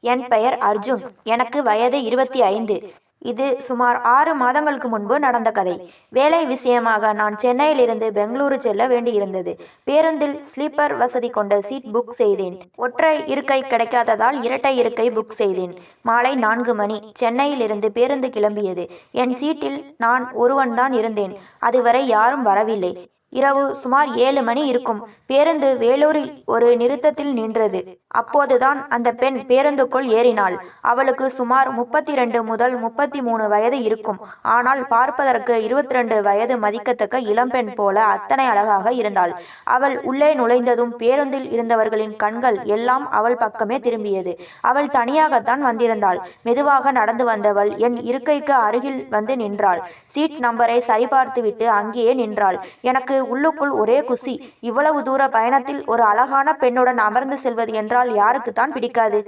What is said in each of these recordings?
என் பெயர் அர்ஜுன். எனக்கு வயது இருபத்தி ஐந்து. இது சுமார் ஆறு மாதங்களுக்கு முன்பு நடந்த கதை. வேலை விஷயமாக நான் சென்னையிலிருந்து பெங்களூரு செல்ல வேண்டியிருந்தது. பேருந்தில் ஸ்லீப்பர் வசதி கொண்ட சீட் புக் செய்தேன். ஒற்றை இருக்கை கிடைக்காததால் இரட்டை இருக்கை புக் செய்தேன். மாலை நான்கு மணி. சென்னையிலிருந்து பேருந்து கிளம்பியது. என் சீட்டில் நான் ஒருவன்தான் இருந்தேன். அதுவரை யாரும் வரவில்லை. இரவு சுமார் ஏழு மணி இருக்கும். பேருந்து வேலூரில் ஒரு நிறுத்தத்தில் நின்றது. அப்போதுதான் அந்த பெண் பேருந்துக்குள் ஏறினாள். அவளுக்கு சுமார் முப்பத்தி ரெண்டு முதல் முப்பத்தி மூணு வயது இருக்கும். ஆனால் பார்ப்பதற்கு இருபத்தி ரெண்டு வயது மதிக்கத்தக்க இளம்பெண் போல அத்தனை அழகாக இருந்தாள். அவள் உள்ளே நுழைந்ததும் பேருந்தில் இருந்தவர்களின் கண்கள் எல்லாம் அவள் பக்கமே திரும்பியது. அவள் தனியாகத்தான் வந்திருந்தாள். மெதுவாக நடந்து வந்தவள் என் இருக்கைக்கு அருகில் வந்து நின்றாள். சீட் நம்பரை சரிபார்த்துவிட்டு அங்கேயே நின்றாள். எனக்கு உள்ளுக்குள் ஒரே குசி. இவ்வளவு தூர பயணத்தில் ஒரு அழகான பெண்ணுடன் அமர்ந்து செல்வது என்றால் யாருக்குத்தான் பிடிக்காது.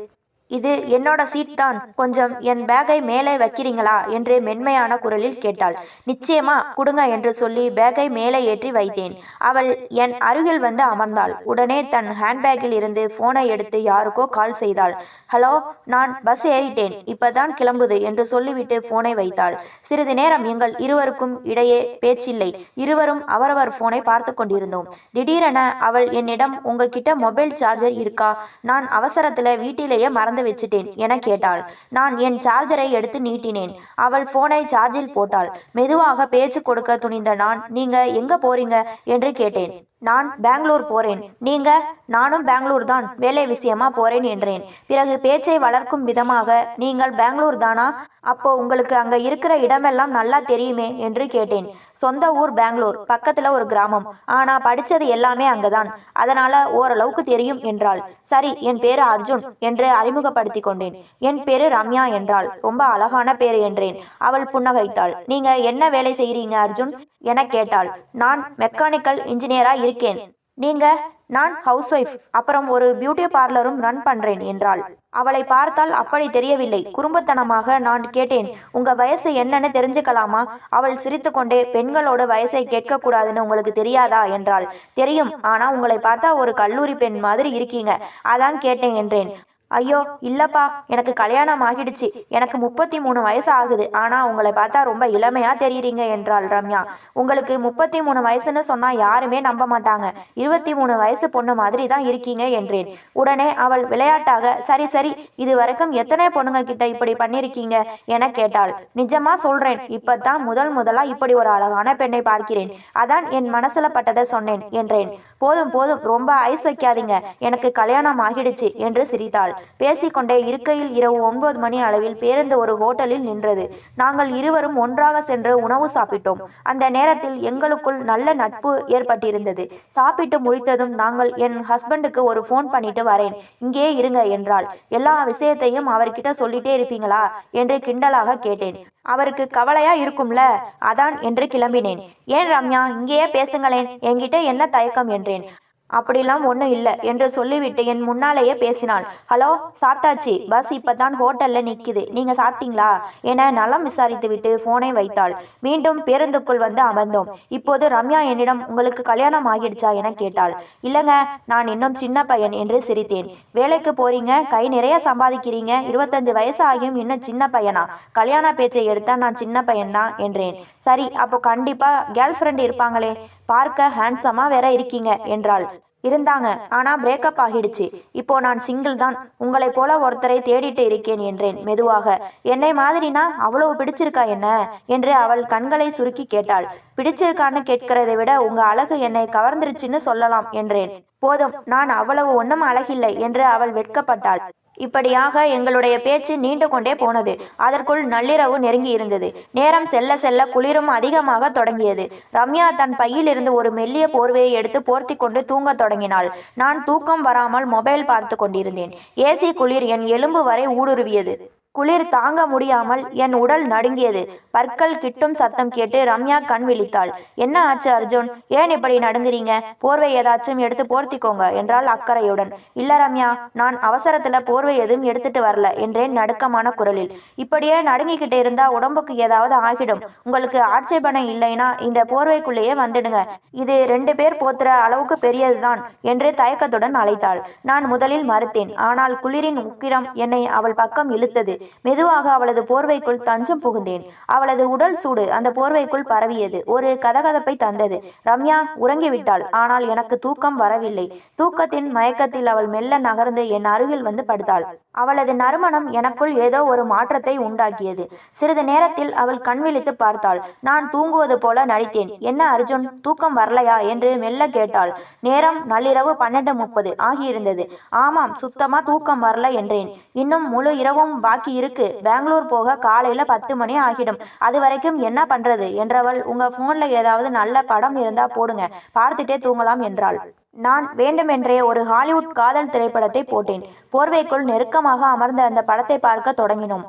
இது என்னோட சீட் தான். கொஞ்சம் என் பேக்கை மேலே வைக்கிறீங்களா? என்று மென்மையான குரலில் கேட்டாள். நிச்சயமா கொடுங்க என்று சொல்லி பேக்கை மேலே ஏற்றி வைத்தேன். அவள் என் அருகில் வந்து அமர்ந்தாள். உடனே தன் ஹேண்ட்பேக்கில் இருந்து போனை எடுத்து யாருக்கோ கால் செய்தாள். ஹலோ நான் பஸ் ஏறிட்டேன். இப்பதான் கிளம்புது என்று சொல்லிவிட்டு போனை வைத்தாள். சிறிது நேரம் எங்கள் இருவருக்கும் இடையே பேச்சில்லை. இருவரும் அவரவர் போனை பார்த்து கொண்டிருந்தோம். திடீரென அவள் என்னிடம் உங்ககிட்ட மொபைல் சார்ஜர் இருக்கா? நான் அவசரத்துல வீட்டிலேயே மறந்து வச்சுட்டேன் என கேட்டாள். நான் என் சார்ஜரை எடுத்து நீட்டினேன். அவள் போனை சார்ஜில் போட்டாள். மெதுவாக பேச்சு கொடுக்க துணிந்த நான் நீங்க எங்க போறீங்க? என்று கேட்டேன். நான் பெங்களூர் போறேன். நீங்க நானும் பெங்களூர் தான் வேலை விஷயமா போறேன் என்றேன். பிறகு பேச்சை வளர்க்கும் விதமாக நீங்கள் பெங்களூர் தானா அப்போ உங்களுக்கு அங்க இருக்கிற இடமெல்லாம் நல்லா தெரியுமே என்று கேட்டேன். சொந்த ஊர் பெங்களூர் பக்கத்துல ஒரு கிராமம். ஆனா படிச்சது எல்லாமே அங்கதான். அதனால ஓரளவுக்கு தெரியும் என்றாள். சரி என் பேரு அர்ஜுன் என்று அறிமுகப்படுத்தி கொண்டேன். என் பேரு ரம்யா என்றாள். ரொம்ப அழகான பேரு என்றேன். அவள் புன்னகைத்தாள். நீங்க என்ன வேலை செய்யறீங்க அர்ஜுன்? என கேட்டாள். நான் மெக்கானிக்கல் இன்ஜினியரா இருக்கேன் நீங்க நான் ஹவுஸ் ஒய்ஃப் அப்புறம் ஒரு பியூட்டி பார்லரும் ரன் பண்றேன் என்றாள். அவளை பார்த்தால் அப்படி தெரியவில்லை. குறும்புத்தனமாக நான் கேட்டேன் உங்க வயசு என்னன்னு தெரிஞ்சுக்கலாமா அவள் சிரித்துக்கொண்டே பெண்களோட வயசை கேட்கக்கூடாதுன்னு உங்களுக்கு தெரியாதா என்றாள். தெரியும். ஆனா உங்களை பார்த்தா ஒரு கல்லூரி பெண் மாதிரி இருக்கீங்க. அதான் கேட்டேன் என்றேன். ஐயோ இல்லப்பா எனக்கு கல்யாணம் ஆகிடுச்சு. எனக்கு முப்பத்தி மூணு வயசு ஆகுது. ஆனா உங்களை பார்த்தா ரொம்ப இளமையா தெரியுறீங்க என்றாள் ரம்யா. உங்களுக்கு முப்பத்தி மூணு வயசுன்னு சொன்னா யாருமே நம்ப மாட்டாங்க. இருபத்தி மூணு வயசு பொண்ணு மாதிரி தான் இருக்கீங்க என்றேன். உடனே அவள் விளையாட்டாக சரி சரி இது வரைக்கும் எத்தனை பொண்ணுங்க கிட்ட இப்படி பண்ணிருக்கீங்க? என கேட்டாள். நிஜமா சொல்றேன். இப்பதான் முதல் முதலா இப்படி ஒரு அழகான பெண்ணை பார்க்கிறேன். அதான் என் மனசுல பட்டதை சொன்னேன். என்றேன். போதும் போதும். ரொம்ப ஐஸ் வைக்காதீங்க. எனக்கு கல்யாணம் ஆகிடுச்சு. என்று சிரித்தாள். பேசிக்கொண்டே இருக்கையில் இரவு ஒன்பது மணி அளவில் பேருந்து ஒரு ஹோட்டலில் நின்றது. நாங்கள் இருவரும் ஒன்றாக சென்று உணவு சாப்பிட்டோம். அந்த நேரத்தில் எங்களுக்குள் நல்ல நட்பு ஏற்பட்டிருந்தது. சாப்பிட்டு முடித்ததும் நாங்கள் என் ஹஸ்பண்டுக்கு ஒரு ஃபோன் பண்ணிட்டு வரேன். இங்கே இருங்க என்றாள். எல்லா விஷயத்தையும் அவர்கிட்ட சொல்லிட்டே இருப்பீங்களா? என்று கிண்டலாக கேட்டேன். அவருக்கு கவலையா இருக்கும்ல? அதான் என்று கிளம்பினேன். ஏன் ரம்யா இங்கேயே பேசுங்களேன். என்கிட்ட என்ன தயக்கம் என்றேன். அப்படிலாம் ஒன்றும் இல்லை என்று சொல்லிவிட்டு என் முன்னாலேயே பேசினாள். ஹலோ சாப்பிட்டாச்சு. பஸ் இப்பதான் ஹோட்டல்ல நிக்குது. நீங்க சாப்பிட்டீங்களா? என நலம் விசாரித்து விட்டு போனை வைத்தாள். மீண்டும் பேருந்துக்குள் வந்து அமர்ந்தோம். இப்போது ரம்யா என்னிடம் உங்களுக்கு கல்யாணம் ஆகிடுச்சா? என கேட்டாள். இல்லைங்க நான் இன்னும் சின்ன பையன் என்று சிரித்தேன். வேலைக்கு போறீங்க? கை நிறைய சம்பாதிக்கிறீங்க. இருபத்தஞ்சு வயசு ஆகியும் இன்னும் சின்ன பையனா? கல்யாண பேச்சை எடுத்தா நான் சின்ன பையன்தான்? என்றேன். சரி அப்போ கண்டிப்பா கேர்ள் ஃப்ரெண்ட் இருப்பாங்களே. பார்க்க ஹேண்ட்ஸமா வேற இருக்கீங்க என்றாள். இருந்தாங்க ஆனா பிரேக்கப் ஆகிடுச்சு. இப்போ நான் சிங்கிள் தான். உங்களை போல ஒருத்தரை தேடிட்டு இருக்கேன் என்றேன் மெதுவாக. என்னை மாதிரினா அவ்வளவு பிடிச்சிருக்கா என்ன? என்று அவள் கண்களை சுருக்கி கேட்டாள். பிடிச்சிருக்கான்னு கேட்கிறதை விட உங்க அழகு என்னை கவர்ந்துருச்சுன்னு சொல்லலாம் என்றேன். போதும் நான் அவ்வளவு ஒன்றும் அழகில்லை என்று அவள் வெட்கப்பட்டாள். இப்படியாக எங்களுடைய பேச்சு நீண்டு கொண்டே போனது. அதற்குள் நள்ளிரவு நெருங்கி இருந்தது. நேரம் செல்ல செல்ல குளிரும் அதிகமாக தொடங்கியது. ரம்யா தன் பையிலிருந்து ஒரு மெல்லிய போர்வையை எடுத்து போர்த்தி கொண்டு தூங்க தொடங்கினாள். நான் தூக்கம் வராமல் மொபைல் பார்த்து கொண்டிருந்தேன். ஏசி குளிர் என் எலும்பு வரை ஊடுருவியது. குளிர் தாங்க முடியாமல் என் உடல் நடுங்கியது. பற்கள் கிட்டும் சத்தம் கேட்டு ரம்யா கண் விழித்தாள். என்ன ஆச்சு அர்ஜுன்? ஏன் இப்படி நடுங்குறீங்க? போர்வை ஏதாச்சும் எடுத்து போர்த்திக்கோங்க என்றால் அக்கறையுடன். இல்ல ரம்யா நான் அவசரத்துல போர்வை எதுவும் எடுத்துட்டு வரல என்றேன் நடுக்கமான குரலில். இப்படியே நடுங்கிக்கிட்டு இருந்தா உடம்புக்கு ஏதாவது ஆகிடும். உங்களுக்கு ஆட்சேபனை இல்லைனா இந்த போர்வைக்குள்ளேயே வந்துடுங்க. இது ரெண்டு பேர் போத்துற அளவுக்கு பெரியதுதான் என்று தயக்கத்துடன் அழைத்தாள். நான் முதலில் மறுத்தேன். ஆனால் குளிரின் உக்கிரம் என்னை அவள் பக்கம் இழுத்தது. மெதுவாக அவளது போர்வைக்குள் தஞ்சம் புகுந்தேன். அவளது உடல் சூடு அந்த போர்வைக்குள் பரவியது. ஒரு கதகதப்பை தந்தது. ரம்யா உறங்கிவிட்டாள். ஆனால் எனக்கு தூக்கம் வரவில்லை. தூக்கத்தின் மயக்கத்தில் அவள் மெல்ல நகர்ந்து என் அருகில் வந்து படுத்தாள். அவளது நறுமணம் எனக்குள் ஏதோ ஒரு மாற்றத்தை உண்டாக்கியது. சிறிது நேரத்தில் அவள் கண் விழித்து பார்த்தாள். நான் தூங்குவது போல நடித்தேன். என்ன அர்ஜுன் தூக்கம் வரலையா? என்று மெல்ல கேட்டாள். நேரம் நள்ளிரவு பன்னெண்டு முப்பது ஆகியிருந்தது. ஆமாம் சுத்தமா தூக்கம் வரல என்றேன். இன்னும் முழு இரவும் பாக்கி இருக்கு. பெங்களூர் போக காலையில பத்து மணி ஆகிடும். அது வரைக்கும் என்ன பண்றது? என்றவள் உங்க போன்ல ஏதாவது நல்ல படம் இருந்தா போடுங்க. பார்த்துட்டே தூங்கலாம் என்றாள். நான் வேண்டுமென்றே ஒரு ஹாலிவுட் காதல் திரைப்படத்தை போட்டேன். போர்வைக்குள் நெருக்கமாக அமர்ந்த அந்த படத்தை பார்க்க தொடங்கினோம்.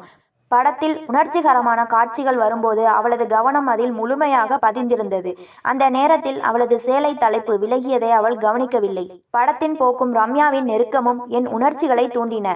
படத்தில் உணர்ச்சிகரமான காட்சிகள் வரும்போது அவளது கவனம் அதில் முழுமையாக பதிந்திருந்தது. அந்த நேரத்தில் அவளது சேலை தலைப்பு விலகியதை அவள் கவனிக்கவில்லை. படத்தின் போக்கும் ரம்யாவின் நெருக்கமும் என் உணர்ச்சிகளை தூண்டின.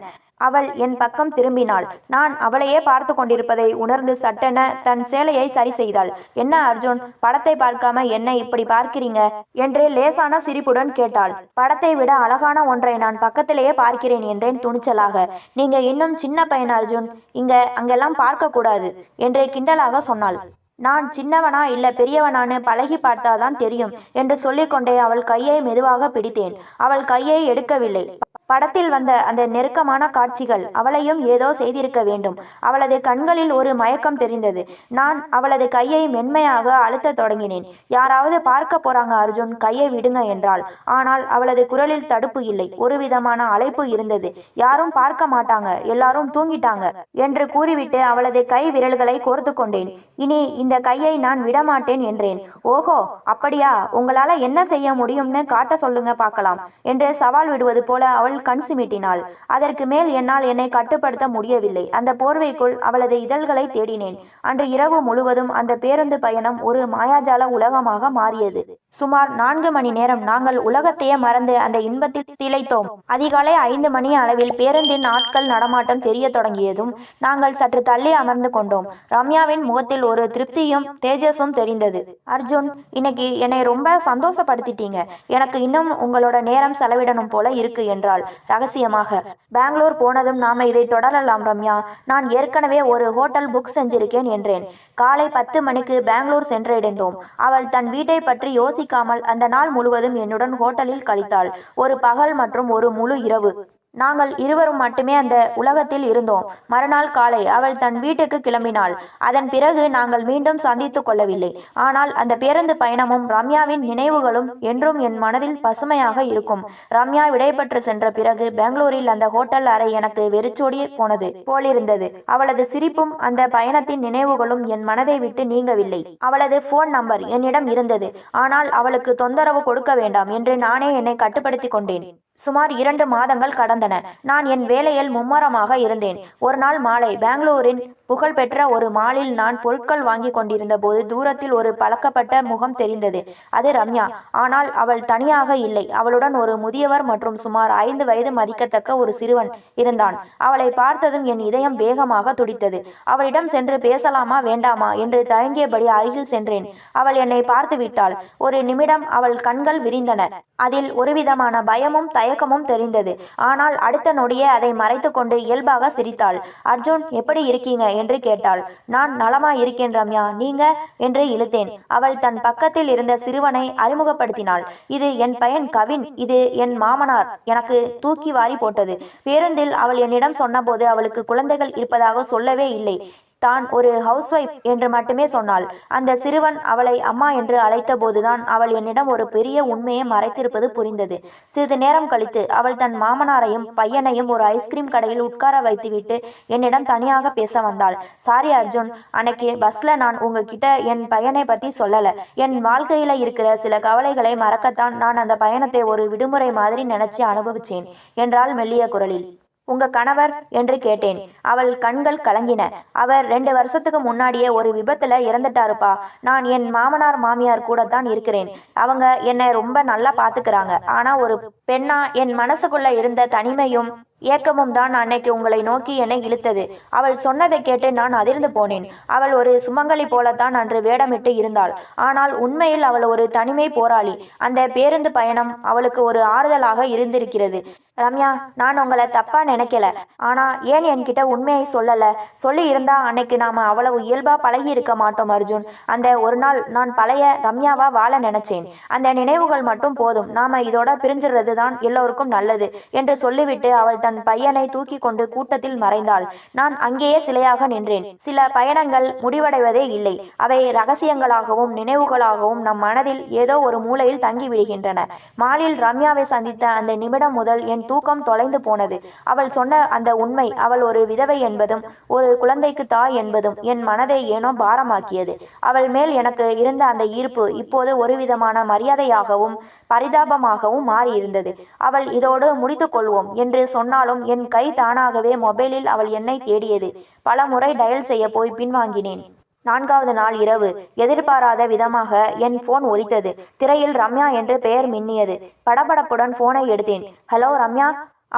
அவள் என் பக்கம் திரும்பினாள். நான் அவளையே பார்த்து கொண்டிருப்பதை உணர்ந்து சட்டென தன் சேலையை சரி செய்தாள். என்ன அர்ஜுன் படத்தை பார்க்காம என்ன இப்படி பார்க்கிறீங்க? என்று லேசான சிரிப்புடன் கேட்டாள். படத்தை விட அழகான ஒன்றை நான் பக்கத்திலேயே பார்க்கிறேன் என்றேன் துணிச்சலாக. நீங்க இன்னும் சின்ன பையன் அர்ஜுன். இங்க அங்கெல்லாம் பார்க்க கூடாது என்று கிண்டலாக சொன்னாள். நான் சின்னவனா இல்ல பெரியவனான்னு பழகி பார்த்தாதான் தெரியும் என்று சொல்லிக்கொண்டே அவள் கையை மெதுவாக பிடித்தேன். அவள் கையை எடுக்கவில்லை. படத்தில் வந்த அந்த நெருக்கமான காட்சிகள் அவளையும் ஏதோ செய்திருக்க வேண்டும். அவளது கண்களில் ஒரு மயக்கம் தெரிந்தது. நான் அவளது கையை மென்மையாக அழுத்தத் தொடங்கினேன். யாராவது பார்க்க போறாங்க அர்ஜுன். கையை விடுங்க என்றாள். ஆனால் அவளது குரலில் தடுப்பு இல்லை. ஒரு விதமான அழைப்பு இருந்தது. யாரும் பார்க்க மாட்டாங்க. எல்லாரும் தூங்கிட்டாங்க என்று கூறிவிட்டு அவளது கை விரல்களை கோர்த்து கொண்டேன். இனி இந்த கையை நான் விடமாட்டேன் என்றேன். ஓஹோ அப்படியா? உங்களால என்ன செய்ய முடியும்னு காட்ட சொல்லுங்க பார்க்கலாம் என்று சவால் விடுவது போல அவள் கண் சிமிட்டினாள் அதற்கு மேல் என்னால் என்னை கட்டுப்படுத்த முடியவில்லை. அந்த போர்வைக்குள் அவளது இதழ்களை தேடினேன். அன்று இரவு முழுவதும் அந்த பேருந்து பயணம் ஒரு மாயாஜால உலகமாக மாறியது. சுமார் நான்கு மணி நேரம் நாங்கள் உலகத்தையே மறந்து அந்த இன்பத்தில் திளைத்தோம். அதிகாலை ஐந்து மணி அளவில் பேருந்தின் ஆட்கள் நடமாட்டம் தெரிய தொடங்கியதும் நாங்கள் சற்று தள்ளி அமர்ந்து கொண்டோம். ரம்யாவின் முகத்தில் ஒரு திருப்தியும் தேஜஸும் தெரிந்தது. அர்ஜுன் இன்னைக்கு என்னை ரொம்ப சந்தோஷப்படுத்திட்டீங்க. எனக்கு இன்னும் உங்களோட நேரம் செலவிடணும் போல இருக்கு என்றாள். ரகசியமாக பெங்களூர் போனதும் நாம இதை தொடரலாம் ரம்யா. நான் ஏற்கனவே ஒரு ஹோட்டல் புக் செஞ்சிருக்கேன் என்றேன். காலை பத்து மணிக்கு பெங்களூர் சென்றடைந்தோம். அவள் தன் வீட்டை பற்றி யோசி யோசிக்காமல் அந்த நாள் முழுவதும் என்னுடன் ஹோட்டலில் கழித்தாள். ஒரு பகல் மற்றும் ஒரு முழு இரவு. நாங்கள் இருவரும் மட்டுமே அந்த உலகத்தில் இருந்தோம். மறுநாள் காலை அவள் தன் வீட்டுக்கு கிளம்பினாள். அதன் பிறகு நாங்கள் மீண்டும் சந்தித்து கொள்ளவில்லை. ஆனால் அந்த பேருந்து பயணமும் ரம்யாவின் நினைவுகளும் என்றும் என் மனதில் பசுமையாக இருக்கும். ரம்யா விடைபெற்று சென்ற பிறகு பெங்களூரில் அந்த ஹோட்டல் அறை எனக்கு வெறிச்சோடி போனது போலிருந்தது. அவளது சிரிப்பும் அந்த பயணத்தின் நினைவுகளும் என் மனதை விட்டு நீங்கவில்லை. அவளது போன் நம்பர் என்னிடம் இருந்தது. ஆனால் அவளுக்கு தொந்தரவு கொடுக்க வேண்டாம் என்று நானே என்னை கட்டுப்படுத்தி கொண்டேன். சுமார் இரண்டு மாதங்கள் கடந்தன. நான் என் வேலையில் மும்மரமாக இருந்தேன். ஒரு நாள் மாலை பெங்களூரின் புகழ்பெற்ற ஒரு மாலில் நான் பொருட்கள் வாங்கி கொண்டிருந்த போது தூரத்தில் ஒரு பழக்கப்பட்ட முகம் தெரிந்தது. அது ரம்யா. ஆனால் அவள் தனியாக இல்லை. அவளுடன் ஒரு முதியவர் மற்றும் சுமார் ஐந்து வயது மதிக்கத்தக்க ஒரு சிறுவன் இருந்தான். அவளை பார்த்ததும் என் இதயம் வேகமாக துடித்தது. அவளிடம் சென்று பேசலாமா? வேண்டாமா? என்று தயங்கியபடி அருகில் சென்றேன். அவள் என்னை பார்த்து விட்டாள். ஒரு நிமிடம் அவள் கண்கள் விரிந்தன. அதில் ஒருவிதமான பயமும் தயக்கமும் தெரிந்தது. ஆனால் அடுத்த நொடியே அதை மறைத்துக்கொண்டு இயல்பாக சிரித்தாள். அர்ஜுன் எப்படி இருக்கீங்க? என்று கேட்டாள். நான் நலமா இருக்கேன் ரம்யா. நீங்க? என்று இழுத்தேன். அவள் தன் பக்கத்தில் இருந்த சிறுவனை அறிமுகப்படுத்தினாள். இது என் பையன் கவின். இது என் மாமனார். எனக்கு தூக்கி வாரி போட்டது. பேருந்தில் அவள் என்னிடம் சொன்னபோது அவளுக்கு குழந்தைகள் இருப்பதாக சொல்லவே இல்லை. தான் ஒரு ஹவுஸ் ஒய்ஃப் என்று மட்டுமே சொன்னாள். அந்த சிறுவன் அவளை அம்மா என்று அழைத்த போதுதான் அவள் என்னிடம் ஒரு பெரிய உண்மையை மறைத்திருப்பது புரிந்தது. சிறிது நேரம் கழித்து அவள் தன் மாமனாரையும் பையனையும் ஒரு ஐஸ்கிரீம் கடையில் உட்கார வைத்துவிட்டு என்னிடம் தனியாக பேச வந்தாள். சாரி அர்ஜுன். அன்னைக்கு பஸ்ல நான் உங்ககிட்ட என் பையனை பத்தி சொல்லல. என் வாழ்க்கையில இருக்கிற சில கவலைகளை மறக்கத்தான் நான் அந்த பயணத்தை ஒரு விடுமுறை மாதிரி நினைச்சு அனுபவிச்சேன் என்றாள் மெல்லிய குரலில். உங்க கணவர்? என்று கேட்டேன். அவள் கண்கள் கலங்கின. அவர் ரெண்டு வருஷத்துக்கு முன்னாடியே ஒரு விபத்துல இறந்துட்டாருப்பா. நான் என் மாமனார் மாமியார் கூட தான் இருக்கிறேன். அவங்க என்னை ரொம்ப நல்லா பாத்துக்கிறாங்க. ஆனா ஒரு பெண்ணா என் மனசுக்குள்ள இருந்த தனிமையும் ஏக்கமும் தான் அன்னைக்கு உங்களை நோக்கி என்னை இழுத்தது. அவள் சொன்னதை கேட்டு நான் அதிர்ந்து போனேன். அவள் ஒரு சுமங்கலி போலத்தான் அன்று வேடமிட்டு இருந்தாள். ஆனால் உண்மையில் அவள் ஒரு தனிமை போராளி. அந்த பேருந்து பயணம் அவளுக்கு ஒரு ஆறுதலாக இருந்திருக்கிறது. ரம்யா நான் உங்களை தப்பா நினைக்கல. ஆனா ஏன் என்கிட்ட உண்மையை சொல்லல? சொல்லி இருந்தா அன்னைக்கு நாம அவ்வளவு இயல்பா பழகி இருக்க மாட்டோம் அர்ஜுன். அந்த ஒரு நாள் நான் பழைய ரம்யாவா வாழ நினைச்சேன். அந்த நினைவுகள் மட்டும் போதும். நாம இதோட பிரிஞ்சிடுறது தான் எல்லோருக்கும் நல்லது என்று சொல்லிவிட்டு அவள் தன் தன் பையனை தூக்கி கொண்டு கூட்டத்தில் மறைந்தாள். நான் அங்கேயே சிலையாக நின்றேன். சில பயணங்கள் முடிவடைவதே இல்லை. அவை ரகசியங்களாகவும் நினைவுகளாகவும் நம் மனதில் ஏதோ ஒரு மூலையில் தங்கிவிடுகின்றன மாலில் ரம்யாவை சந்தித்த அந்த நிமிடம் முதல் என் தூக்கம் தொலைந்து போனது. அவள் சொன்ன அந்த உண்மை அவள் ஒரு விதவை என்பதும் ஒரு குழந்தைக்கு தாய் என்பதும் என் மனதை ஏனோ பாரமாக்கியது. அவள் மேல் எனக்கு இருந்த அந்த ஈர்ப்பு இப்போது ஒருவிதமான மரியாதையாகவும் பரிதாபமாகவும் மாறியிருந்தது. அவள் இதோடு முடித்துக் கொள்வோம் என்று சொன்னால் ஆனாலும் என் கை தானாகவே மொபைலில் அவள் என்னை தேடியது. பல முறை டயல் செய்ய போய் பின்வாங்கினேன் நான்காவது நாள் இரவு. எதிர்பாராத விதமாக என் போன் ஒலித்தது. திரையில் ரம்யா என்று பெயர் மின்னியது. படபடப்புடன் போனை எடுத்தேன். ஹலோ ரம்யா.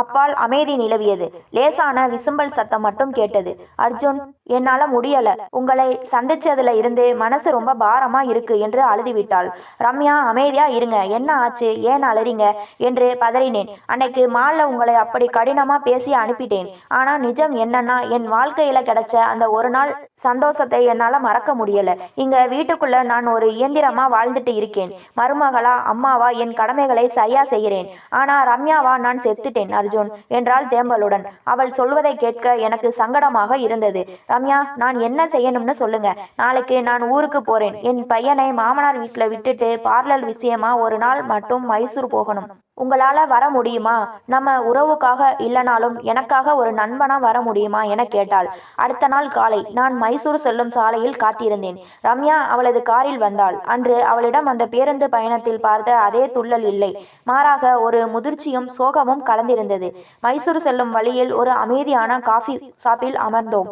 அப்பால் அமைதி நிலவியது. லேசான விசும்பல் சத்தம் மட்டும் கேட்டது. அர்ஜுன். என்னால முடியல. உங்களை சந்திச்சதுல இருந்து மனசு ரொம்ப பாரமா இருக்கு என்று அழுதுவிட்டாள். ரம்யா அமைதியா இருங்க. என்ன ஆச்சு? ஏன் அலறிங்க என்று பதறினேன். அன்னைக்கு மால்ல உங்களை அப்படி கடினமா பேசி அனுப்பிட்டேன். ஆனா நிஜம் என்னன்னா என் வாழ்க்கையில கிடைச்ச அந்த ஒரு நாள் சந்தோஷத்தை என்னால மறக்க முடியல. இங்க வீட்டுக்குள்ள நான் ஒரு இயந்திரமா வாழ்ந்துட்டு இருக்கேன். மருமகளா அம்மாவா என் கடமைகளை சரியா செய்கிறேன். ஆனா ரம்யாவா நான் செத்துட்டேன் அர்ஜுன் என்றாள் தேம்பலுடன். அவள் சொல்வதை கேட்க எனக்கு சங்கடமாக இருந்தது. ரம்யா நான் என்ன செய்யணும்னு சொல்லுங்க. நாளைக்கு நான் ஊருக்கு போறேன். என் பையனை மாமனார் வீட்டில் விட்டுட்டு பார்லர் விஷயமா ஒரு நாள் மட்டும் மைசூர் போகணும். உங்களால வர முடியுமா? நம்ம உறவுக்காக இல்லைனாலும் எனக்காக ஒரு நண்பனா வர முடியுமா என கேட்டாள். அடுத்த நாள் காலை நான் மைசூர் செல்லும் சாலையில் காத்திருந்தேன். ரம்யா அவளது காரில் வந்தாள். அன்று அவளிடம் அந்த பேருந்து பயணத்தில் பார்த்த அதே துள்ளல் இல்லை. மாறாக ஒரு முதிர்ச்சியும் சோகமும் கலந்திருந்தது. மைசூர் செல்லும் வழியில் ஒரு அமைதியான காஃபி ஷாப்பில் அமர்ந்தோம்.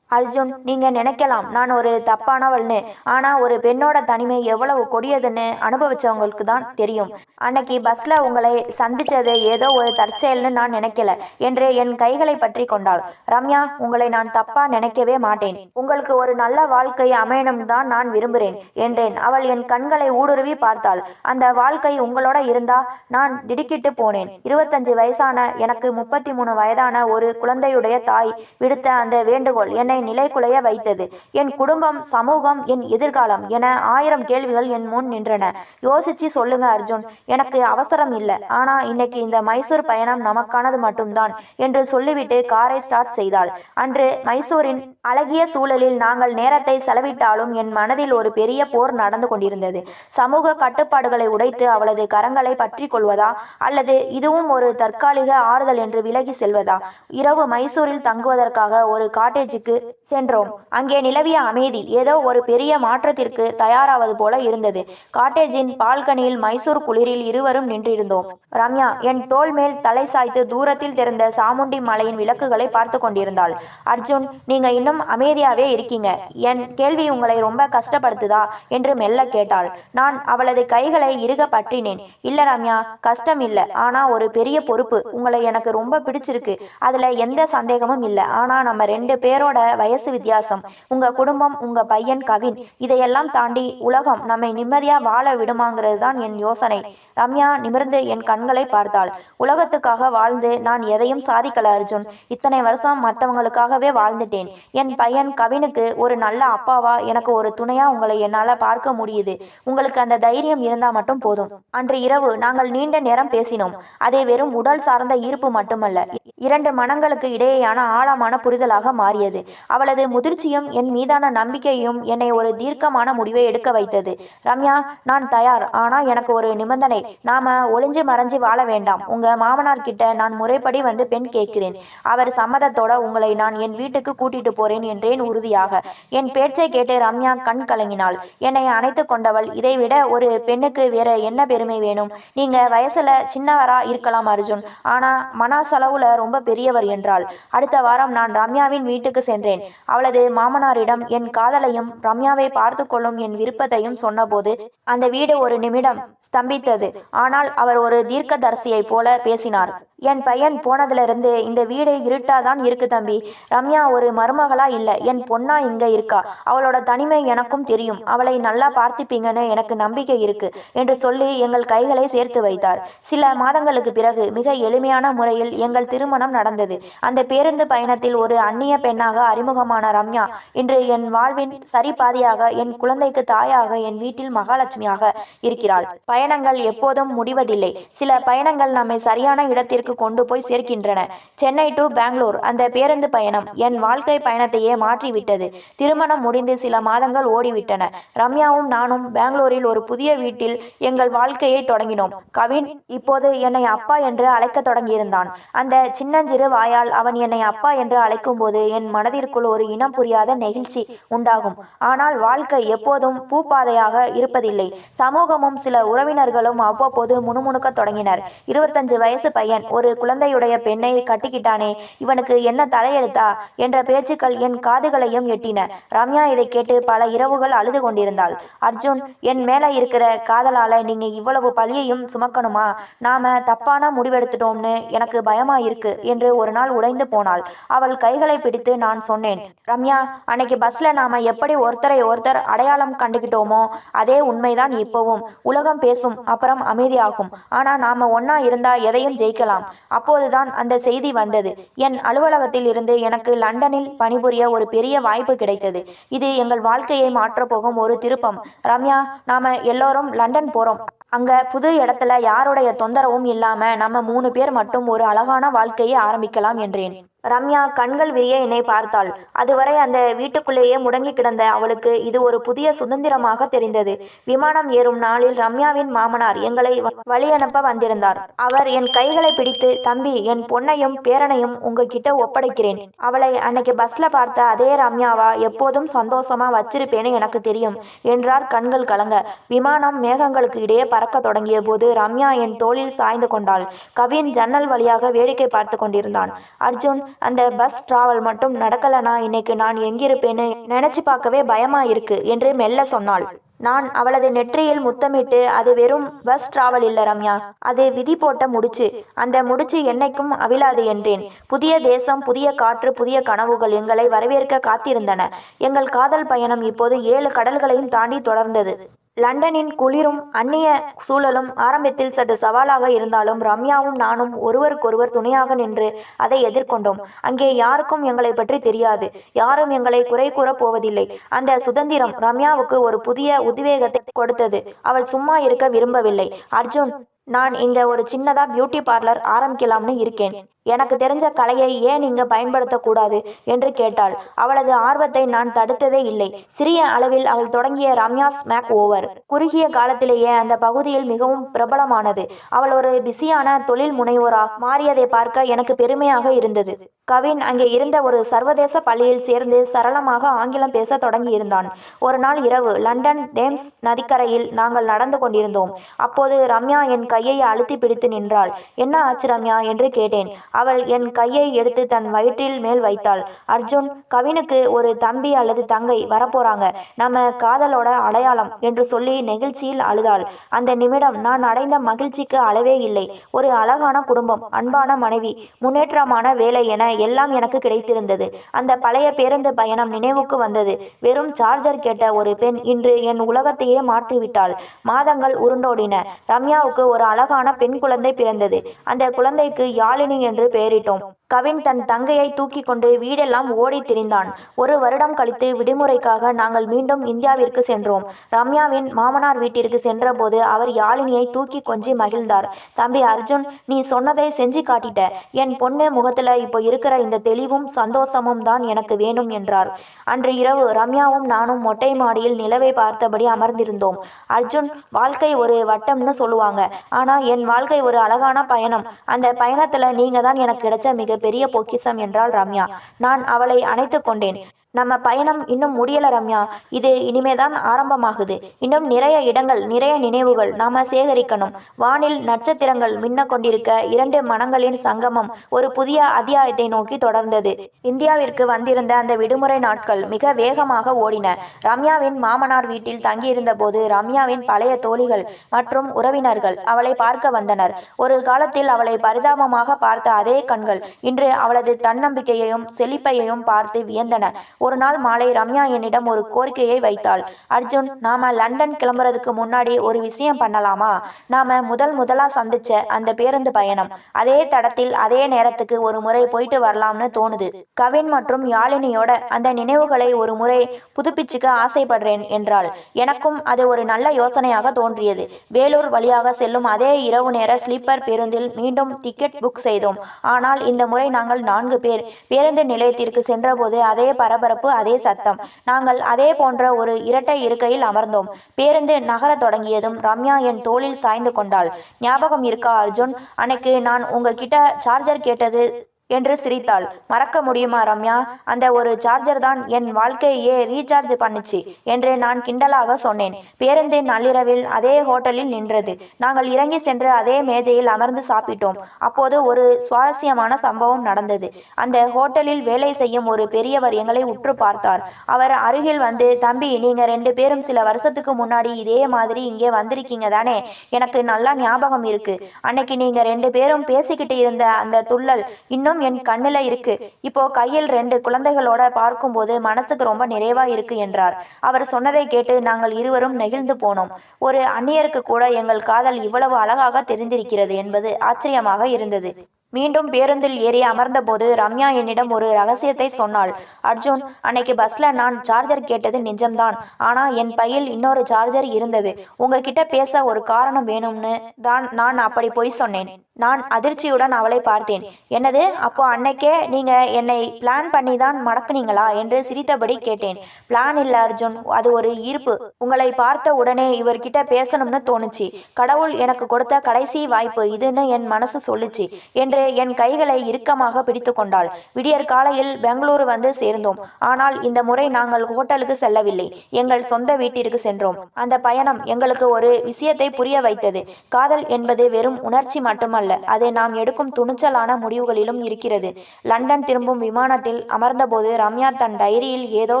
அர்ஜுன் நீங்க நினைக்கலாம் நான் ஒரு தப்பானவள்னு. ஆனா ஒரு பெண்ணோட தனிமை எவ்வளவு கொடியதுன்னு அனுபவிச்சவங்களுக்கு தான் தெரியும். அன்னைக்கு பஸ்ல உங்களை சந்திச்சது ஏதோ ஒரு தற்செயல்னு நான் நினைக்கல என்று என் கைகளை பற்றி கொண்டாள். ரம்யா உங்களை நான் தப்பா நினைக்கவே மாட்டேன். உங்களுக்கு ஒரு நல்ல வாழ்க்கை அமையணும் தான் நான் விரும்புகிறேன் என்றேன். அவள் என் கண்களை ஊடுருவி பார்த்தாள். அந்த வாழ்க்கை உங்களோட இருந்தா நான் திடுக்கிட்டு போனேன். இருபத்தஞ்சு வயசான எனக்கு முப்பத்தி மூணு வயதான ஒரு குழந்தையுடைய தாய் விடுத்த அந்த வேண்டுகோள் என்னை நிலைகுலைய வைத்தது. என் குடும்பம் சமூகம் என் எதிர்காலம் என ஆயிரம் கேள்விகள் என் முன் நின்றன. யோசிச்சு சொல்லுங்க அர்ஜுன். எனக்கு அவசரம் இல்லை. ஆனா இன்னைக்கு இந்த மைசூர் பயணம் நமக்கானது மட்டும்தான் என்று சொல்லிவிட்டு காரை ஸ்டார்ட் செய்தாள். அன்று மைசூரின் அழகிய சூழலில் நாங்கள் நேரத்தை செலவிட்டாலும் என் மனதில் ஒரு பெரிய போர் நடந்து கொண்டிருந்தது. சமூக கட்டுப்பாடுகளை உடைத்து அவளது கரங்களை பற்றி கொள்வதா அல்லது இதுவும் ஒரு தற்காலிக ஆறுதல் என்று விலகி செல்வதா? இரவு மைசூரில் தங்குவதற்காக ஒரு காட்டேஜுக்கு சென்றோம். அங்கே நிலவிய அமைதி ஏதோ ஒரு பெரிய மாற்றத்திற்கு தயாராவது போல இருந்தது. காட்டேஜின் பால்கனியில் மைசூர் குளிரில் இருவரும் நின்றிருந்தோம். ரம்யா என் தோல் மேல் தலை சாய்த்து தூரத்தில் தெரிந்த சாமுண்டி மலையின் விளக்குகளை பார்த்து கொண்டிருந்தாள். அர்ஜுன் நீங்க இன்னும் அமைதியாவே இருக்கீங்க. என் கேள்வி உங்களை ரொம்ப கஷ்டப்படுத்துதா? என்று மெல்ல கேட்டாள். நான் அவளது கைகளை இறுக பற்றினேன். இல்ல ரம்யா கஷ்டம் இல்ல. ஆனா ஒரு பெரிய பொறுப்பு. உங்களை எனக்கு ரொம்ப பிடிச்சிருக்கு. அதுல எந்த சந்தேகமும் இல்ல. ஆனா நம்ம ரெண்டு பேரோட வயசு வித்தியாசம். உங்க குடும்பம் உங்க பையன் கவின் இதையெல்லாம் தாண்டி உலகம் நம்மை நிம்மதியா வாழ விடுமாங்கிறது தான் என் யோசனை. ரம்யா நிமிர்ந்து என் கண்களை பார்த்தாள். உலகத்துக்காக வாழ்ந்து நான் எதையும் சாதிக்கல அர்ஜுன். இத்தனை வருஷம் மற்றவங்களுக்காகவே வாழ்ந்துட்டேன். என் பையன் கவினுக்கு ஒரு நல்ல அப்பாவா எனக்கு ஒரு துணையா உங்களை என்னால பார்க்க முடியுது. உங்களுக்கு அந்த தைரியம் இருந்தா மட்டும் போதும். அன்று இரவு நாங்கள் நீண்ட நேரம் பேசினோம். அதே வெறும் உடல் சார்ந்த ஈர்ப்பு மட்டுமல்ல. இரண்டு மனங்களுக்கு இடையேயான ஆழமான புரிதலாக மாறியது. அவளது முதிர்ச்சியும் என் மீதான நம்பிக்கையும் என்னை ஒரு தீர்க்கமான முடிவை எடுக்க வைத்தது. ரம்யா நான் தயார். ஆனா எனக்கு ஒரு நிபந்தனை. நாம ஒளிஞ்சு மறைஞ்சு வாழ வேண்டாம். உங்க மாமனார் கிட்ட நான் முறைப்படி வந்து பெண் கேட்கிறேன். அவர் சம்மதத்தோட உங்களை நான் என் வீட்டுக்கு கூட்டிட்டு போறேன் என்றேன் உறுதியாக. என் பேச்சை கேட்டு ரம்யா கண் கலங்கினாள். என்னை அணைத்து கொண்டவள் இதைவிட ஒரு பெண்ணுக்கு வேற என்ன பெருமை வேணும்? நீங்க வயசுல சின்னவரா இருக்கலாம் அர்ஜுன். ஆனா மனசளவுல ரொம்ப பெரியவர் என்றாள். அடுத்த வாரம் நான் ரம்யாவின் வீட்டுக்கு சென்றேன். அவளது மாமனாரிடம் என் காதலையும் ரம்யாவை பார்த்து கொள்ளும் என் விருப்பத்தையும் சொன்னபோது அந்த வீடு ஒரு நிமிடம் ஸ்தம்பித்தது. ஆனால் அவர் ஒரு தீர்க்கதரிசியைப் போல பேசினார். என் பையன் போனதுலேருந்து இந்த வீடு இருட்டாதான் இருக்கு தம்பி. ரம்யா ஒரு மருமகளா இல்ல. என் பொண்ணா இங்க இருக்கா. அவளோட தனிமை எனக்கும் தெரியும். அவளை நல்லா பார்த்துப்பீங்கன்னு எனக்கு நம்பிக்கை இருக்கு என்று சொல்லி எங்கள் கைகளை சேர்த்து வைத்தார். சில மாதங்களுக்கு பிறகு மிக எளிமையான முறையில் எங்கள் திருமணம் நடந்தது. அந்த பேருந்து பயணத்தில் ஒரு அந்நிய பெண்ணாக அறிமுகமான ரம்யா இன்று என் வாழ்வின் சரிபாதியாக என் குழந்தைக்கு தாயாக என் வீட்டில் மகாலட்சுமியாக இருக்கிறாள். பயணங்கள் எப்போதும் முடிவதில்லை. சில பயணங்கள் நம்மை சரியான இடத்திற்கு கொண்டு போய் சேர்க்கின்றன. சென்னை டு பெங்களூர் அந்த பேருந்து பயணம் என் வாழ்க்கை பயணத்தையே மாற்றிவிட்டது. திருமணம் முடிந்து சில மாதங்கள் ஓடிவிட்டன. ரம்யாவும் நானும் பெங்களூரில் ஒரு புதிய வீட்டில் எங்கள் வாழ்க்கையை தொடங்கினோம். கவின் இப்போது என்னை அப்பா என்று அழைக்க தொடங்கியிருந்தான். அந்த சின்னஞ்சிறு வாயால் அவன் என்னை அப்பா என்று அழைக்கும் போது என் மனதிற்குள் ஒரு இனம் புரியாத நெகிழ்ச்சி உண்டாகும். ஆனால் வாழ்க்கை எப்போதும் பூப்பாதையாக இருப்பதில்லை. சமூகமும் சில உறவினர்களும் அவ்வப்போது முணுமுணுக்க தொடங்கினர். இருபத்தஞ்சு வயசு பையன் ஒரு குழந்தையுடைய பெண்ணை கட்டிக்கிட்டானே. இவனுக்கு என்ன தலையெழுத்தா? என்ற பேச்சுக்கள் என் காதுகளையும் எட்டின. ரம்யா இதை கேட்டு பல இரவுகள் அழுது கொண்டிருந்தாள். அர்ஜுன் என் மேல இருக்கிற காதலால நீங்க இவ்வளவு பழியையும் சுமக்கணுமா? நாம தப்பான முடிவெடுத்துட்டோம்னு எனக்கு பயமா இருக்கு என்று ஒரு நாள் உடைந்து போனாள். அவள் கைகளை பிடித்து நான் சொன்னேன் ரம்யா அன்னைக்கு பஸ்ல நாம எப்படி ஒருத்தரை ஒருத்தர் அடையாளம் கண்டுகிட்டோமோ அதே உண்மைதான் இப்போவும். உலகம் பேசும் அப்புறம் அமைதியாகும். ஆனா நாம ஒன்னா இருந்தா எதையும் ஜெயிக்கலாம். அப்போதுதான் அந்த செய்தி வந்தது. என் அலுவலகத்தில் இருந்து எனக்கு லண்டனில் பணிபுரிய ஒரு பெரிய வாய்ப்பு கிடைத்தது. இது எங்கள் வாழ்க்கையை மாற்றப்போகும் ஒரு திருப்பம். ரம்யா நாம எல்லோரும் லண்டன் போறோம். அங்க புது இடத்துல யாருடைய தொந்தரவும் இல்லாம நம்ம மூணு பேர் மட்டும் ஒரு அழகான வாழ்க்கையை ஆரம்பிக்கலாம் என்றேன். ரம்யா கண்கள் விரிய என்னை பார்த்தாள். அதுவரை அந்த வீட்டுக்குள்ளேயே முடங்கி கிடந்த அவளுக்கு இது ஒரு புதிய சுதந்திரமாக தெரிந்தது. விமானம் ஏறும் நாளில் ரம்யாவின் மாமனார் எங்களை வ- வழியனுப்ப வந்திருந்தார். அவர் என் கைகளை பிடித்து தம்பி என் பொண்ணையும் பேரனையும் உங்ககிட்ட ஒப்படைக்கிறேன். அவளை அன்னைக்கு பஸ்ல பார்த்த அதே ரம்யாவா எப்போதும் சந்தோஷமா வச்சிருப்பேன்னு எனக்கு தெரியும் என்றார் கண்கள் கலங்க. விமானம் மேகங்களுக்கு இடையே பறக்க தொடங்கிய போது ரம்யா என் தோளில் சாய்ந்து கொண்டாள். கவின் ஜன்னல் வழியாக வேடிக்கை பார்த்து கொண்டிருந்தான். அர்ஜுன் அந்த பஸ் டிராவல் மட்டும் நடக்கலனா இன்னைக்கு நான் எங்கிருப்பேன்னு நினைச்சு பார்க்கவே பயமா இருக்கு என்று மெல்ல சொன்னாள். நான் அவளது நெற்றியில் முத்தமிட்டு அது வெறும் பஸ் டிராவல் இல்ல ரம்யா. அது விதி போட்ட முடிச்சு. அந்த முடிச்சு என்னைக்கும் அவிழாது என்றேன். புதிய தேசம் புதிய காற்று புதிய கனவுகள் எங்களை வரவேற்க காத்திருந்தன. எங்கள் காதல் பயணம் இப்போது ஏழு கடல்களையும் தாண்டி தொடர்ந்தது. லண்டனின் குளிரும் அந்நிய சூழலும் ஆரம்பத்தில் சற்று சவாலாக இருந்தாலும் ரம்யாவும் நானும் ஒருவருக்கொருவர் துணையாக நின்று அதை எதிர்கொண்டோம். அங்கே யாருக்கும் எங்களை பற்றி தெரியாது. யாரும் எங்களை குறை கூறப் போவதில்லை. அந்த சுதந்திரம் ரம்யாவுக்கு ஒரு புதிய உத்வேகத்தை கொடுத்தது. அவள் சும்மா இருக்க விரும்பவில்லை. அர்ஜுன் நான் இங்க ஒரு சின்னதா பியூட்டி பார்லர் ஆரம்பிக்கலாம்னு இருக்கேன். எனக்கு தெரிஞ்ச கலையை ஏன் இங்க பயன்படுத்தக்கூடாது? என்று கேட்டாள். அவளது ஆர்வத்தை நான் தடுத்ததே இல்லை. சிறிய அளவில் அவள் தொடங்கிய ரம்யாஸ் மேக் ஓவர் குறுகிய காலத்திலேயே அந்த பகுதியில் மிகவும் பிரபலமானது. அவள் ஒரு பிஸியான தொழில் முனைவோராக மாறியதை பார்க்க எனக்கு பெருமையாக இருந்தது. கவின் அங்கே இருந்த ஒரு சர்வதேச பள்ளியில் சேர்ந்து சரளமாக ஆங்கிலம் பேச தொடங்கியிருந்தான். ஒரு நாள் இரவு லண்டன் தேம்ஸ் நதிக்கரையில் நாங்கள் நடந்து கொண்டிருந்தோம். அப்போது ரம்யா என் கையை அழுத்தி பிடித்து நின்றாள். என்ன ஆச்சு ரம்யா? என்று கேட்டேன். அவள் என் கையை எடுத்து தன் வயிற்றில் மேல் வைத்தாள். அர்ஜுன் கவினுக்கு ஒரு தம்பி அல்லது தங்கை வரப்போறாங்க. நம்ம காதலோட அடையாளம் என்று சொல்லி நெகிழ்ச்சியில் அழுதாள். அந்த நிமிடம் நான் அடைந்த மகிழ்ச்சிக்கு அளவே இல்லை. ஒரு அழகான குடும்பம் அன்பான மனைவி முன்னேற்றமான வேலை என எல்லாம் எனக்கு கிடைத்திருந்தது. அந்த பழைய பேருந்து பயணம் நினைவுக்கு வந்தது. வெறும் சார்ஜர் கேட்ட ஒரு பெண் இன்று என் உலகத்தையே மாற்றிவிட்டாள். மாதங்கள் உருண்டோடின. ரம்யாவுக்கு ஒரு அழகான பெண் குழந்தை பிறந்தது. அந்த குழந்தைக்கு யாழினி என்று பெயரிட்டோம். கவின் தன் தங்கையை தூக்கி கொண்டு வீடெல்லாம் ஓடி திரிந்தான். ஒரு வருடம் கழித்து விடுமுறைக்காக நாங்கள் மீண்டும் இந்தியாவிற்கு சென்றோம். ரம்யாவின் மாமனார் வீட்டிற்கு சென்றபோது அவர் யாழினியை தூக்கி கொஞ்சி மகிழ்ந்தார். தம்பி அர்ஜுன் நீ சொன்னதை செஞ்சு காட்டிட்ட. என் பொண்ணு முகத்துல இப்போ இருக்கிற இந்த தெளிவும் சந்தோஷமும் தான் எனக்கு வேணும் என்றார். அன்று இரவு ரம்யாவும் நானும் மொட்டை மாடியில் நிலவை பார்த்தபடி அமர்ந்திருந்தோம். அர்ஜுன் வாழ்க்கை ஒரு வட்டம்னு சொல்லுவாங்க. ஆனா என் வாழ்க்கை ஒரு அழகான பயணம். அந்த பயணத்துல நீங்க தான் எனக்கு கிடைச்ச மிகப்பெரிய பொக்கிஷம் என்றாள் ரம்யா. நான் அவளை அணைத்து கொண்டேன். நம்ம பயணம் இன்னும் முடியல ரம்யா. இது இனிமேதான் ஆரம்பமாகுது. இன்னும் நிறைய இடங்கள் நிறைய நினைவுகள் நாம சேகரிக்கணும். வானில் நட்சத்திரங்கள் மின்ன கொண்டிருக்க இரண்டு மனங்களின் சங்கமம் ஒரு புதிய அத்தியாயத்தை நோக்கி தொடர்ந்தது. இந்தியாவிற்கு வந்திருந்த அந்த விடுமுறை நாட்கள் மிக வேகமாக ஓடின. ரம்யாவின் மாமனார் வீட்டில் தங்கியிருந்த போது ரம்யாவின் பழைய தோழிகள் மற்றும் உறவினர்கள் அவளை பார்க்க வந்தனர். ஒரு காலத்தில் அவளை பரிதாபமாக பார்த்த அதே கண்கள் இன்று அவளது தன்னம்பிக்கையையும் செழிப்பையையும் பார்த்து வியந்தன. ஒரு நாள் மாலை ரம்யா என்னிடம் ஒரு கோரிக்கையை வைத்தாள். அர்ஜுன் நாம லண்டன் கிளம்புறதுக்கு முன்னாடி ஒரு விஷயம் பண்ணலாமா? நாம முதல் முதலா சந்திச்ச அந்த பேருந்து பயணம். அதே தடத்தில் அதே நேரத்துக்கு ஒரு முறை போயிட்டு வரலாம்னு தோணுது. கவின் மற்றும் யாழினியோட அந்த நினைவுகளை ஒரு முறை புதுப்பிச்சுக்க ஆசைப்படுறேன் என்றாள். எனக்கும் அது ஒரு நல்ல யோசனையாக தோன்றியது. வேலூர் வழியாக செல்லும் அதே இரவு நேர ஸ்லீப்பர் பேருந்தில் மீண்டும் டிக்கெட் புக் செய்தோம். ஆனால் இந்த முறை நாங்கள் நான்கு பேர் பேருந்து நிலையத்திற்கு சென்றபோது அதே பரபரப்பு அதே சத்தம். நாங்கள் அதே போன்ற ஒரு இரட்டை இருக்கையில் அமர்ந்தோம். பேருந்து நகரத் தொடங்கியதும் ரம்யா என் தோளில் சாய்ந்து கொண்டாள். ஞாபகம் இருக்கா அர்ஜுன்? அன்னைக்கு நான் உங்ககிட்ட சார்ஜர் கேட்டது என்று சிரித்தாள். மறக்க முடியுமா ரம்யா? அந்த ஒரு சார்ஜர் தான் என் வாழ்க்கையே ரீசார்ஜ் பண்ணுச்சு என்று நான் கிண்டலாக சொன்னேன். பேருந்து நள்ளிரவில் அதே ஹோட்டலில் நின்றது. நாங்கள் இறங்கி சென்று அதே மேஜையில் அமர்ந்து சாப்பிட்டோம். அப்போது ஒரு சுவாரஸ்யமான சம்பவம் நடந்தது. அந்த ஹோட்டலில் வேலை செய்யும் ஒரு பெரியவர் எங்களை உற்று பார்த்தார். அவர் அருகில் வந்து தம்பி நீங்க ரெண்டு பேரும் சில வருஷத்துக்கு முன்னாடி இதே மாதிரி இங்கே வந்திருக்கீங்க தானே? எனக்கு நல்லா ஞாபகம் இருக்கு. அன்னைக்கு நீங்க ரெண்டு பேரும் பேசிக்கிட்டு இருந்த அந்த துள்ளல் இன்னும் என் கண்ணில் இருக்கு. இப்போ கையில் ரெண்டு குழந்தைகளோட பார்க்கும்போது மனசுக்கு ரொம்ப நிறைவா இருக்கு என்றார். அவர் சொன்னதை கேட்டு நாங்கள் இருவரும் நெகிழ்ந்து போனோம். ஒரு அந்நியருக்கு கூட எங்கள் காதல் இவ்வளவு அழகாக தெரிந்திருக்கிறது என்பது ஆச்சரியமாக இருந்தது. மீண்டும் பேருந்தில் ஏறி அமர்ந்தபோது ரம்யா என்னிடம் ஒரு ரகசியத்தை சொன்னாள். அர்ஜுன் அன்னைக்கு பஸ்ல நான் சார்ஜர் கேட்டது நிஜம்தான். ஆனா என் பையில் இன்னொரு சார்ஜர் இருந்தது. உங்ககிட்ட பேச ஒரு காரணம் வேணும்னு தான் நான் அப்படி பொய் சொன்னேன். நான் அதிர்ச்சியுடன் அவளை பார்த்தேன். என்னது? அப்போ அன்னைக்கே நீங்க என்னை பிளான் பண்ணி தான் மடக்குனீங்களா? என்று சிரித்தபடி கேட்டேன். பிளான் இல்ல அர்ஜுன். அது ஒரு ஈர்ப்பு. உங்களை பார்த்த உடனே இவர்கிட்ட பேசணும்னு தோணுச்சு. கடவுள் எனக்கு கொடுத்த கடைசி வாய்ப்பு. இதுன்னு என் மனசு சொல்லுச்சு. என்று என் கைகளை இறுக்கமாக பிடித்து கொண்டாள். விடியற் காலையில் பெங்களூரு வந்து சேர்ந்தோம். ஆனால் இந்த முறை நாங்கள் ஹோட்டலுக்கு செல்லவில்லை. எங்கள் சொந்த வீட்டிற்கு சென்றோம். அந்த பயணம் எங்களுக்கு ஒரு விஷயத்தை புரிய வைத்தது. காதல் என்பது வெறும் உணர்ச்சி மட்டுமல்ல. அது நாம் எடுக்கும் துணிச்சலான முடிவுகளிலும் இருக்கிறது. லண்டன் திரும்பும் விமானத்தில் அமர்ந்தபோது ரம்யா தன் டைரியில் ஏதோ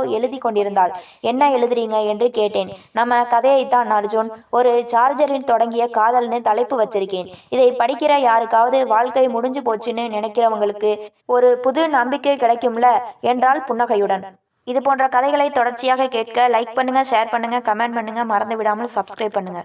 எழுதி கொண்டிருந்தாள். என்ன எழுதுறீங்க? என்று கேட்டேன். நம்ம கதையைத்தான் அர்ஜுன். ஒரு சார்ஜரில் தொடங்கிய காதல்னு தலைப்பு வச்சிருக்கேன். இதை படிக்கிற யாருக்காவது வாழ்க்கை முடிஞ்சு போச்சுன்னு நினைக்கிறவங்களுக்கு ஒரு புது நம்பிக்கை கிடைக்கும்ல என்றால் புன்னகையுடன். இது போன்ற கதைகளை தொடர்ச்சியாக கேட்க லைக் பண்ணுங்க ஷேர் பண்ணுங்க கமெண்ட் பண்ணுங்க. மறந்து விடாமல் சப்ஸ்கிரைப் பண்ணுங்க.